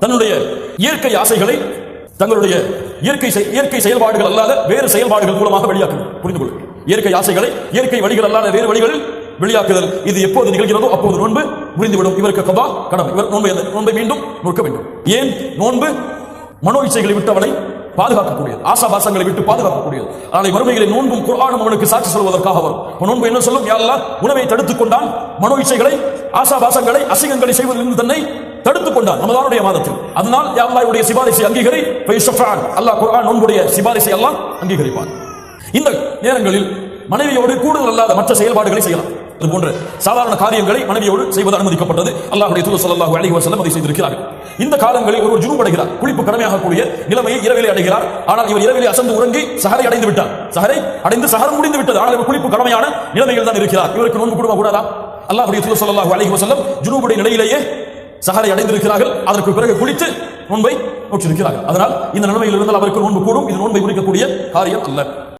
தன்னுடைய இயற்கை ஆசைகளை தங்களுடைய இயற்கை செய்- இயற்கை செயல்பாடுகள் அல்லாத வேறு செயல்பாடுகள் மூலமாக வெளியாக்குதல் புரிந்து கொள்ளுங்கள் இயற்கை ஆசைகளை இயற்கை வழிகள் அல்லாத வேறு வழிகளில் வெளியாக்குதல் இது எப்போது நிகழ்கிறதோ அப்போது நோன்பு முடிந்துவிடும். இவருக்கு கதா கடமை. இவர் நோன்பை நோன்பை மீண்டும் நோக்க வேண்டும். ஏன்? நோன்பு மனோ இச்சைகளை விட்டவனை பாதுகாக்கக்கூடியது. ஆசாபாசங்களை விட்டு பாதுகாக்கக்கூடியது. அதனை மறுமைகளில் நோன்பும் குரானும் அவனுக்கு சாட்சி சொல்வதற்காக வரும். நோன்பு என்ன சொல்லும்? யாரெல்லாம் உணவை தடுத்துக் கொண்டான். மனோ இச்சைகளை ஆசாபாசங்களை அசிங்கங்களை செய்வதிலிருந்து தன்னை தடுத்துக் கொண்டான் ரமதானுடைய மாதத்தில். அதனால் யா அல்லாஹ்வுடைய சிபாரிசை அங்கீகரி அல்லாஹ் குர்ஆன் நோன்புடைய சிபாரிசை அல்லாஹ் அங்கீகரிப்பான் இந்த நேரங்களில் மனைவியோடு கூடுதல் அல்லாத மற்ற செயல்பாடுகளை செய்யலாம். இது போன்ற சாதாரண காரியங்களை மனைவியோடு செய்வது அனுமதிக்கப்பட்டது. அல்லாஹுடைய தூது ஸல்லல்லாஹு அலைஹி வசல்லம் அதை செய்திருக்கிறார்கள். இந்த காலங்களில் ஒருவர் ஜுனூப் அடைகிறார். குளிப்பு கடமையாகக்கூடிய நிலைமையை இரவிலே அடைகிறார். ஆனால் இவர் இரவிலே அசந்து உறங்கி சஹரை அடைந்து விட்டார். சஹரை அடைந்து சஹரம் முடிந்து விட்டது. ஆனால் இவர் குளிப்பு கடமையான நிலைமையில் தான் இருக்கிறார். இவருக்கு நோன்பு கொடுக்க கூடாதா அல்லாஹுடைய தூது ஸல்லல்லாஹு அலைஹி வசல்லம் ஜுனூபுடைய நிலையிலேயே சகலை அடைந்திருக்கிறார்கள். அதற்கு பிறகு குளித்து நோன்பை நோற்றிருக்கிறார்கள். அதனால் இந்த நிலைமையில் இருந்தால் அவருக்கு நோன்பு கூடும். இது நோன்பை குறிக்கக்கூடிய காரியம் அல்ல.